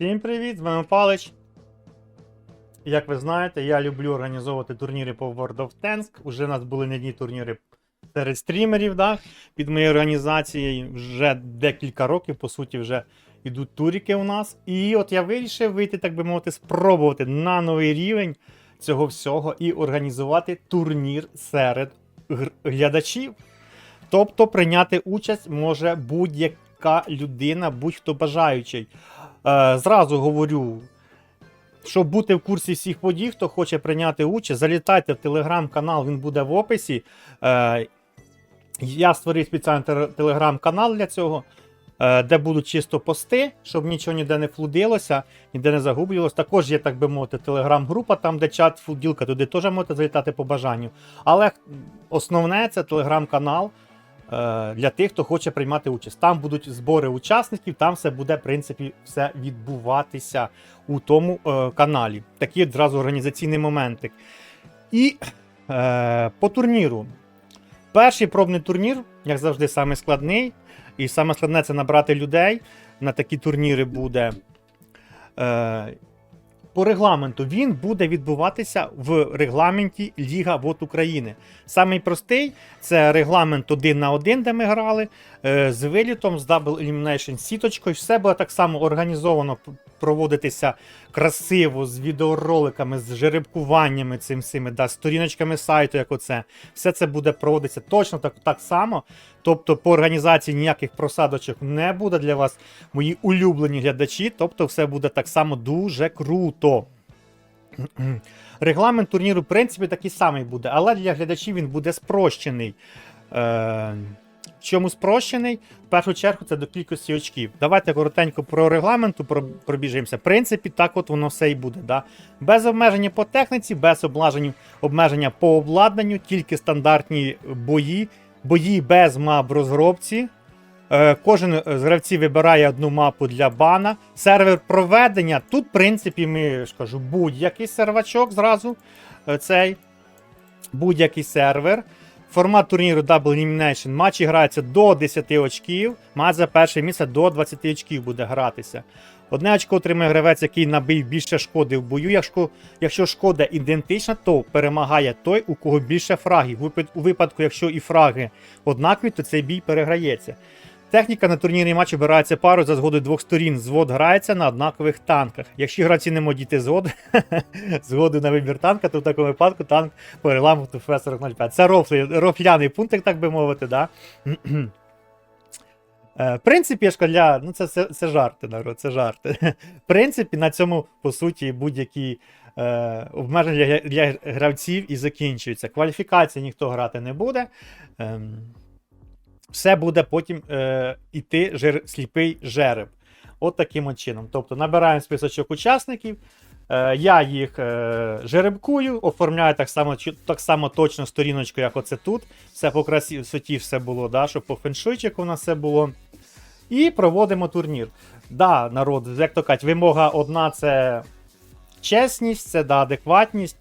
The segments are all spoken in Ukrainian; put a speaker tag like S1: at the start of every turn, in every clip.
S1: Всім привіт, з вами Палич. Як ви знаєте, я люблю організовувати турніри по World of Tanks. Уже у нас були не одні турніри серед стрімерів, да, під моєю організацією. Вже декілька років, по суті, вже йдуть туріки у нас. І от я вирішив вийти, так би мовити, спробувати на новий рівень цього всього і організувати турнір серед глядачів. Тобто прийняти участь може будь-яка людина, будь-хто бажаючий. Е, зразу говорю, щоб бути в курсі всіх подій, хто хоче прийняти участь, залітайте в телеграм-канал, він буде в описі. Е, я створив спеціальний телеграм-канал для цього, е, де будуть чисто пости, щоб нічого ніде не флудилося, ніде не загублювалося. Також є, так би мовити, телеграм-група, там, де чат флуділка, туди теж можете залітати по бажанню. Але основне це телеграм-канал для тих, хто хоче приймати участь. Там будуть збори учасників, там все буде, в принципі, все відбуватися у тому е, каналі. Такі от зразу організаційний моментик. І е, по турніру. Перший пробний турнір, як завжди, саме складний. І саме складне це набрати людей. На такі турніри буде. Е, по регламенту він буде відбуватися в регламенті Ліга ВОД України. Самий простий це регламент один на один, де ми грали, е, з вилітом, з Double Elimination сіточкою. Все буде так само організовано проводитися красиво, з відеороликами, з жеребкуваннями цим всіми, да, сторіночками сайту, як оце. Все це буде проводитися точно так, так само. Тобто по організації ніяких просадочок не буде для вас, мої улюблені глядачі. Тобто, все буде так само дуже круто. Регламент турніру, в принципі, такий самий буде, але для глядачів він буде спрощений. Е, чому спрощений? В першу чергу це до кількості очків. Давайте коротенько про регламенту про- пробіжимося. В принципі, так от воно все і буде. Да? Без обмеження по техніці, без обмеження по обладнанню, тільки стандартні бої, бої без мап розробці. Е, Кожен з гравців вибирає одну мапу для бана. Сервер проведення. Тут, в принципі, ми ж будь-який сервачок зразу. е, Цей будь-який сервер. Формат турніру Double Elimination. Матчі грається до 10 очків. Матч за перше місце до 20 очків буде гратися. Одне очко отримує гравець, який набив більше шкоди в бою. Якщо шкода ідентична, то перемагає той, у кого більше фрагів. У випадку, якщо і фраги однакові, то цей бій переграється. Техніка на турнірній матчі обирається пару за згодою двох сторін. Звод грається на однакових танках. Якщо гравці не можуть дійти згоди, згоди на вибір танка, то в такому випадку танк по регламенту ФС-45. Це рофляний пункт, так би мовити, да? Е, В принципі, для, ну це, це, це жарти, народ, це жарти. В принципі, на цьому, по суті, будь-які е, обмеження для, для гравців і закінчуються. Кваліфікації ніхто грати не буде. Ем, все буде потім е, іти жер, сліпий жереб. От таким от чином. Тобто набираємо списочок учасників. Е, я їх е, жеребкую, оформляю так само, так само точно сторіночку, як оце тут. Все по красоті все було, да, щоб по феншуйчику у нас все було. І проводимо турнір. Да, народ, як то кажуть, вимога одна це чесність, це да, адекватність.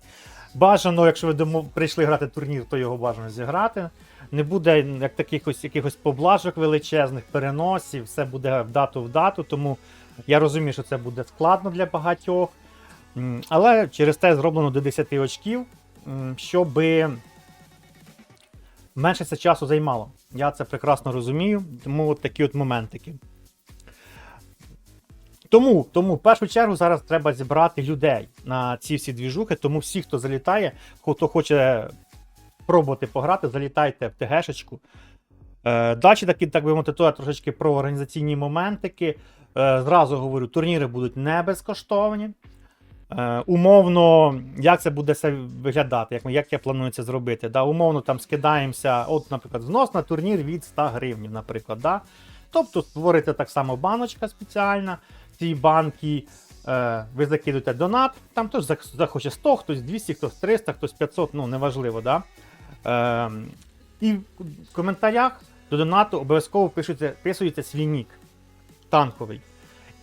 S1: Бажано, якщо ви прийшли грати турнір, то його бажано зіграти. Не буде як таких ось якихось поблажок величезних, переносів, все буде в дату в дату, тому я розумію, що це буде складно для багатьох. Але через те зроблено до 10 очків, щоб менше це часу займало. Я це прекрасно розумію, тому от такі от моментики. Тому, тому в першу чергу зараз треба зібрати людей на ці всі двіжухи, тому всі, хто залітає, хто хоче пробувати пограти, залітайте в ТГшечку. Е, далі такі, так би мовити, трошечки про організаційні моментики. Е, зразу говорю, турніри будуть не безкоштовні. Е, умовно, як це буде все виглядати, як, як я планую це зробити. Да? Умовно там скидаємося, от, наприклад, знос на турнір від 100 гривень, наприклад. Да? Тобто створите так само баночка спеціальна. Ці банки е, ви закидуєте донат, там хтось захоче 100, хтось 200, хтось 300, хтось 500, ну неважливо. Да? Е, і в коментарях до донату обов'язково вписуєте свій нік танковий.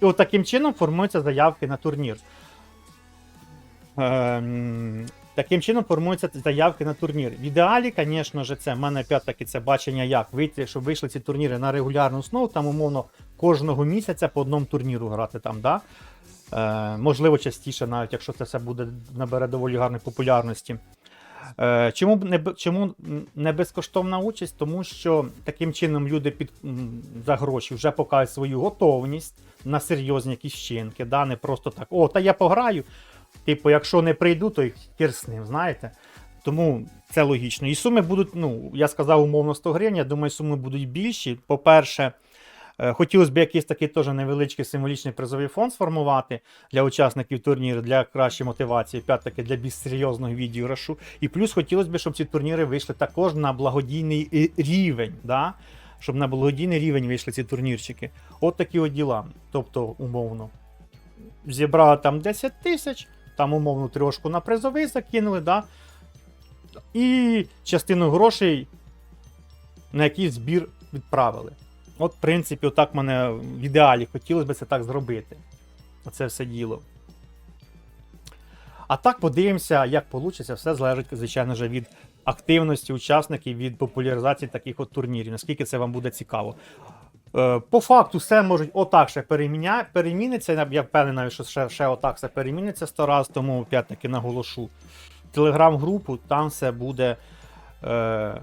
S1: І от таким чином формуються заявки на турнір. Ем, Таким чином формуються заявки на турніри. В ідеалі, звісно ж, це в мене опять-таки це бачення як вийти, щоб вийшли ці турніри на регулярну основу, там умовно кожного місяця по одному турніру грати там, да? Е, можливо, частіше, навіть якщо це все буде набере доволі гарної популярності. Е, чому, не, чому не безкоштовна участь? Тому що таким чином люди під, за гроші вже покажуть свою готовність на серйозні якісь вчинки, да? не просто так, о, та я пограю. Типу, якщо не прийду, то хір з ним, знаєте. Тому це логічно. І суми будуть, ну, я сказав умовно 100 гривень, я думаю, суми будуть більші. По-перше, е, хотілося б якийсь такий теж невеличкий символічний призовий фонд сформувати для учасників турніру, для кращої мотивації, опять-таки для більш серйозного відіграшу. І плюс хотілося б, щоб ці турніри вийшли також на благодійний е, рівень. Да? Щоб на благодійний рівень вийшли ці турнірчики. От такі от діла. Тобто, умовно, зібрали там 10 тисяч, там умовно трошку на призовий закинули, да? і частину грошей на якийсь збір відправили. От, в принципі, отак мене в ідеалі хотілося б це так зробити. Оце все діло. А так подивимося, як вийде. Все залежить, звичайно ж, від активності учасників, від популяризації таких от турнірів, наскільки це вам буде цікаво. Е, По факту все можуть отак ще переміня... переміниться. Я- впевнений, що ще, ще отак все переміниться сто раз, тому опять-таки наголошу. Телеграм-групу, там все буде е,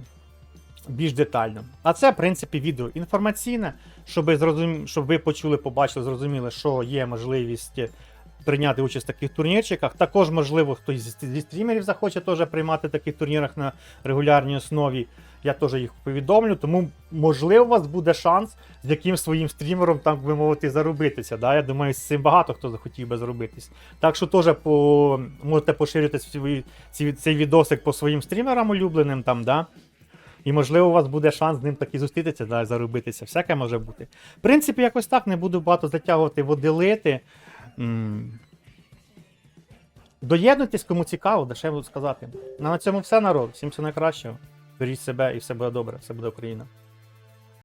S1: більш детально. А це, в принципі, відео інформаційне, щоб, зрозум... щоб ви почули, побачили, зрозуміли, що є можливість прийняти участь в таких турнірчиках. Також, можливо, хтось зі стрімерів захоче теж приймати в таких турнірах на регулярній основі. Я теж їх повідомлю, тому можливо у вас буде шанс з яким своїм стрімером, так би мовити, заробитися. Да? Я думаю, з цим багато хто захотів би заробитись. Так що теж по... можете поширити свої... цей відосик по своїм стрімерам улюбленим там, да? І можливо, у вас буде шанс з ним таки зустрітися, да, заробитися. Всяке може бути. В принципі, якось так, не буду багато затягувати водилити. Доєднуйтесь, кому цікаво, де ще буду сказати. Ну, на цьому все, народ. Всім всього найкращого. Беріть себе і все буде добре, все буде Україна.